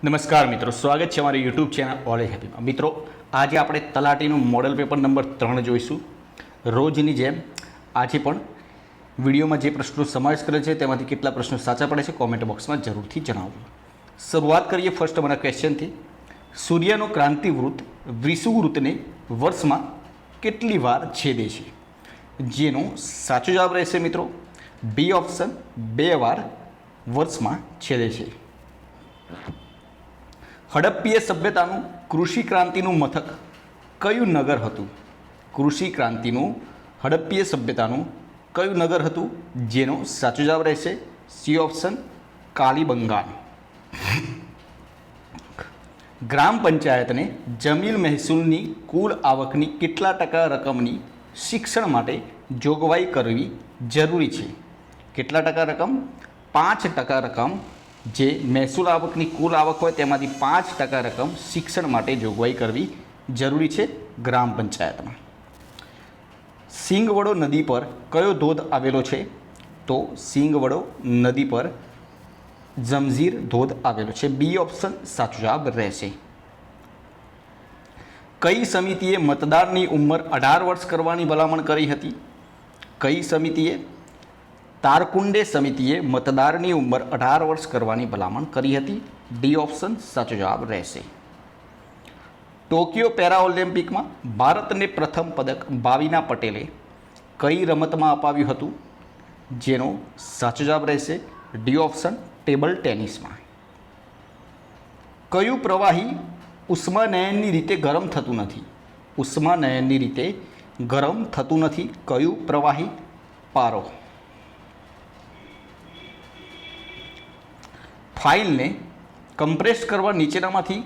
નમસ્કાર મિત્રો, સ્વાગત છે અમારી યુટ્યુબ ચેનલ ઓલ હેપીમાં મિત્રો, આજે આપણે તલાટીનું મોડલ પેપર નંબર ત્રણ જોઈશું. રોજની જેમ આજે પણ વિડીયોમાં જે પ્રશ્નો સમાવેશ કરે છે, તેમાંથી કેટલા પ્રશ્નો સાચા પડે છે કોમેન્ટ બોક્સમાં જરૂરથી જણાવજો. શરૂઆત કરીએ ફર્સ્ટ અમારા ક્વેશ્ચનથી સૂર્યનો ક્રાંતિવૃત્ત વિષુવવૃત્તને વર્ષમાં કેટલી વાર છેદે છે? જેનો સાચો જવાબ રહેશે મિત્રો બી ઓપ્શન બે વાર વર્ષમાં છેદે છે. હડપ્પીય સભ્યતાનું કૃષિ ક્રાંતિનું મથક કયું નગર હતું? કૃષિ ક્રાંતિનું હડપ્પીય સભ્યતાનું કયું નગર હતું? જેનો સાચો જવાબ રહેશે સી ઓપ્શન કાલીબંગાન ગ્રામ પંચાયતને જમીન મહેસૂલની કુલ આવકની કેટલા ટકા રકમની શિક્ષણ માટે જોગવાઈ કરવી જરૂરી છે? કેટલા ટકા રકમ? પાંચ ટકા રકમ જે મહેસૂલ આવકની કુલ આવક હોય તેમાંથી પાંચ ટકા રકમ શિક્ષણ માટે જોગવાઈ કરવી જરૂરી છે ગ્રામ પંચાયતમાં. સિંગવડો નદી પર કયો ધોધ આવેલો છે? તો સિંગવડો નદી પર જમઝીર ધોધ આવેલો છે. બી ઓપ્શન સાચો જવાબ રહેશે. કઈ સમિતિએ મતદારની ઉંમર અઢાર વર્ષ કરવાની ભલામણ કરી હતી? કઈ સમિતિએ તારકુંડે સમિતિએ મતદારની ઉંમર અઢાર વર્ષ કરવાની ભલામણ કરી હતી. ડી ઓપ્શન સાચો જવાબ રહેશે. ટોક્યો પેરા ઓલિમ્પિકમાં ભારતને પ્રથમ પદક ભાવિના પટેલે કઈ રમતમાં અપાવ્યું હતું? જેનો સાચો જવાબ રહેશે ડી ઓપ્શન ટેબલ ટેનિસમાં. કયું પ્રવાહી ઉષ્માનયનની રીતે ગરમ થતું નથી? ઉષ્માનયનની રીતે ગરમ થતું નથી કયું પ્રવાહી? પારો. ફાઇલને કમ્પ્રેસ કરવા નીચેનામાંથી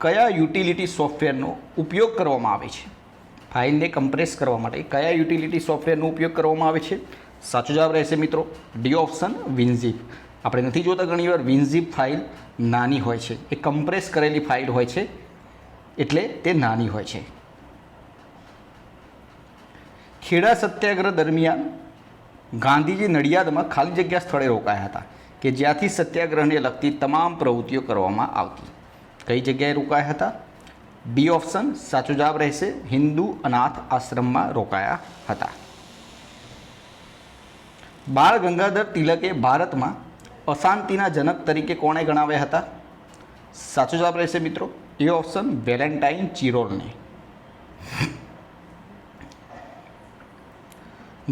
કયા યુટિલિટી સોફ્ટવેરનો ઉપયોગ કરવામાં આવે છે? ફાઇલને કમ્પ્રેસ કરવા માટે કયા યુટિલિટી સોફ્ટવેરનો ઉપયોગ કરવામાં આવે છે? સાચો જવાબ રહેશે મિત્રો, ડી ઓપ્શન વિનઝીપ. આપણે નથી જોતા ઘણીવાર, વિનઝીપ ફાઇલ નાની હોય છે. એ કમ્પ્રેસ કરેલી ફાઇલ હોય છે, એટલે તે નાની હોય છે. ખેડા સત્યાગ્રહ દરમિયાન ગાંધીજી નડિયાદમાં ખાલી જગ્યા સ્થળે રોકાયા હતા. કે જ્યાંથી સત્યાગ્રહને લગતી તમામ પ્રવૃત્તિઓ કરવામાં આવતી. કઈ જગ્યાએ રોકાયા હતા? બી ઓપ્શન સાચો જવાબ રહેશે, હિન્દુ અનાથ આશ્રમમાં રોકાયા હતા. બાળ ગંગાધર તિલકે ભારતમાં અશાંતિના જનક તરીકે કોણે ગણાવ્યા હતા? સાચો જવાબ રહેશે મિત્રો, એ ઓપ્શન વેલેન્ટાઇન ચિરોલને.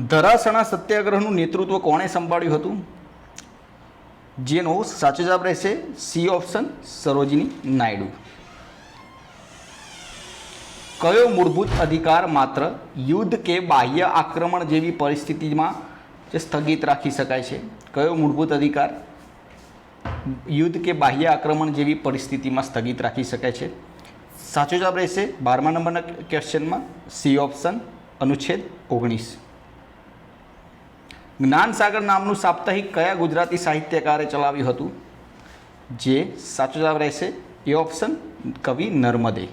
ધરાસણા સત્યાગ્રહનું નેતૃત્વ કોણે સંભાળ્યું હતું? જેનો સાચો જવાબ રહેશે સી ઓપ્શન સરોજિની નાયડુ. કયો મૂળભૂત અધિકાર માત્ર યુદ્ધ કે બાહ્ય આક્રમણ જેવી પરિસ્થિતિમાં જે સ્થગિત રાખી શકાય છે? કયો મૂળભૂત અધિકાર યુદ્ધ કે બાહ્ય આક્રમણ જેવી પરિસ્થિતિમાં સ્થગિત રાખી શકાય છે? સાચો જવાબ રહેશે બારમા નંબરના ક્વેશ્ચનમાં સી ઓપ્શન અનુચ્છેદ ઓગણીસ. જ્ઞાનસાગર નામનું સાપ્તાહિક કયા ગુજરાતી સાહિત્યકારે ચલાવ્યું હતું? જે સાચો જવાબ રહેશે એ ઓપ્શન કવિ નર્મદે.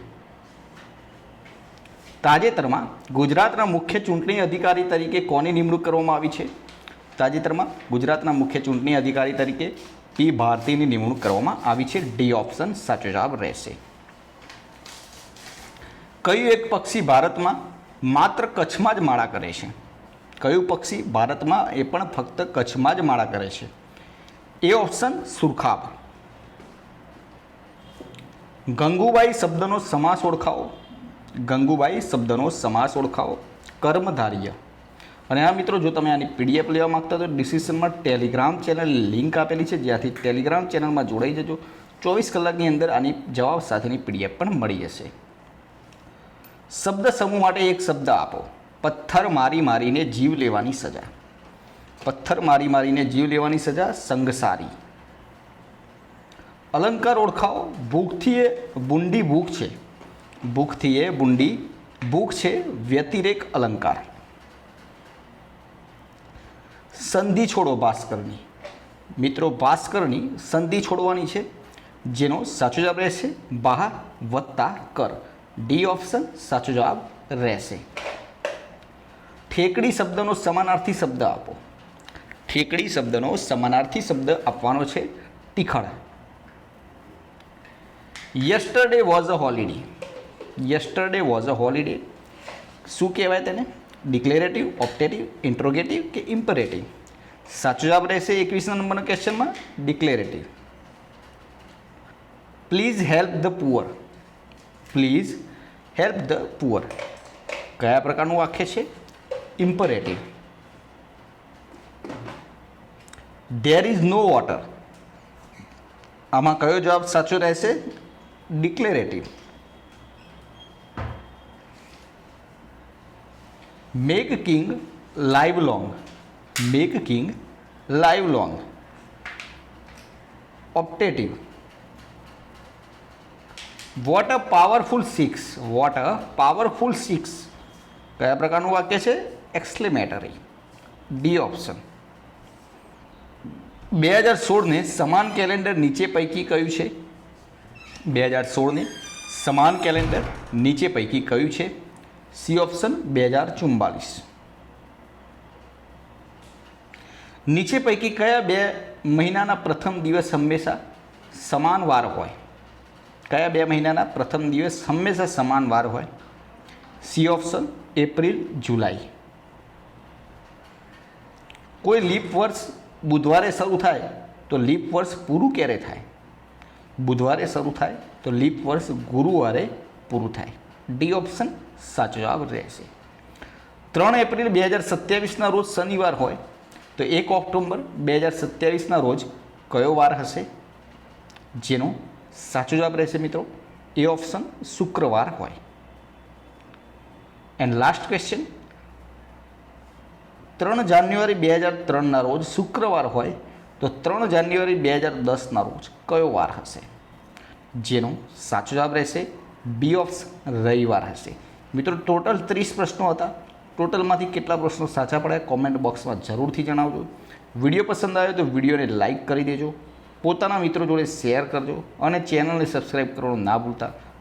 તાજેતરમાં ગુજરાતના મુખ્ય ચૂંટણી અધિકારી તરીકે કોની નિમણૂક કરવામાં આવી છે? તાજેતરમાં ગુજરાતના મુખ્ય ચૂંટણી અધિકારી તરીકે પી ભારતીની નિમણૂક કરવામાં આવી છે. ડી ઓપ્શન સાચો જવાબ રહેશે. કયું એક પક્ષી ભારતમાં માત્ર કચ્છમાં જ માળા કરે છે? કયું પક્ષી ભારતમાં એ પણ ફક્ત કચ્છમાં જ માળા કરે છે? એ ઓપ્શન સુરખાબ. ગંગુબાઈ શબ્દનો સમાસ ઓળખાવો. ગંગુબાઈ શબ્દનો સમાસ ઓળખાવો. કર્મધાર્ય. અને આ મિત્રો, જો તમે આની પીડીએફ લેવા માગતા તો ડિસ્ક્રિપ્શનમાં ટેલિગ્રામ ચેનલ લિંક આપેલી છે. જ્યાંથી ટેલિગ્રામ ચેનલમાં જોડાઈ જજો. ચોવીસ કલાકની અંદર આની જવાબ સાથેની પીડીએફ પણ મળી જશે. શબ્દ સમૂહ માટે એક શબ્દ આપો. પથ્થર મારી મારીને જીવ લેવાની સજા. પથ્થર મારી મારીને જીવ લેવાની સજા સંગસારી. અલંકાર ઓળખાવો, ભૂખથી એ બુંડી ભૂખ છે. ભૂખથી એ બુંડી ભૂખ છે, વ્યતિરેક અલંકાર. સંધિ છોડો ભાસ્કરની. મિત્રો, ભાસ્કરની સંધિ છોડવાની છે, જેનો સાચો જવાબ રહેશે બાહ વત્તા કર. ડી ઓપ્શન સાચો જવાબ રહેશે. ઠેકડી શબ્દનો સમાનાર્થી શબ્દ આપો. ઠેકડી શબ્દનો સમાનાર્થી શબ્દ આપવાનો છે ટીખળ. Yesterday was a holiday yesterday was a holiday શું કહેવાય તેને? ડિક્લેરેટિવ ઓપ્ટેટિવ ઇન્ટ્રોગેટિવ કે ઇમ્પરેટિવ સાચો જવાબ રહેશે એકવીસના નંબરના ક્વેશ્ચનમાં declarative please help the poor please help the poor કયા પ્રકારનું વાક્ય છે? Imperative there is no water આમાં કયો જવાબ સાચો રહેશે? Declarative make king live long make king live long optative what a powerful six what a powerful six કયા પ્રકારનું વાક્ય છે? Exclamatory D option. બે હજાર સોળને સમાન કેલેન્ડર નીચે પૈકી કયું છે? બે હજાર સોળને સમાન કેલેન્ડર નીચે પૈકી કયું છે? સી ઓપ્શન બે હજાર ચુમ્બાલીસ નીચે પૈકી કયા બે મહિનાના પ્રથમ દિવસ હંમેશા સમાન વાર હોય? કયા બે મહિનાના પ્રથમ દિવસ હંમેશા સમાન વાર હોય? C option April July. કોઈ લીપ વર્ષ બુધવારે શરૂ થાય, તો લીપ વર્ષ પૂરું ક્યારે થાય? બુધવારે શરૂ થાય, તો લીપ વર્ષ ગુરુવારે પૂરું થાય. ડી ઓપ્શન સાચો જવાબ રહેશે. ત્રણ એપ્રિલ બે હજાર સત્યાવીસના રોજ શનિવાર હોય, તો એક ઓક્ટોબર બે હજાર સત્યાવીસના રોજ કયો વાર હશે? જેનો સાચો જવાબ રહેશે મિત્રો, એ ઓપ્શન શુક્રવાર હોય. એન્ડ લાસ્ટ ક્વેશ્ચન ત્રણ જાન્યુઆરી બે હજાર ત્રણના રોજ શુક્રવાર હોય તો ત્રણ જાન્યુઆરી બે હજાર દસના રોજ કયો વાર હશે? જેનો સાચો જવાબ રહેશે, બી ઓપ્શન રવિવાર હશે. મિત્રો, ટોટલ ત્રીસ પ્રશ્નો હતા. ટોટલમાંથી કેટલા પ્રશ્નો સાચા પડ્યા? કોમેન્ટ બોક્સમાં જરૂરથી જણાવજો. વીડિયો પસંદ આવ્યો તો વિડીયોને લાઇક કરી દેજો. પોતાના મિત્રો જોડે શેર કરજો અને ચેનલને સબસ્ક્રાઈબ કરવાનું ના ભૂલતા.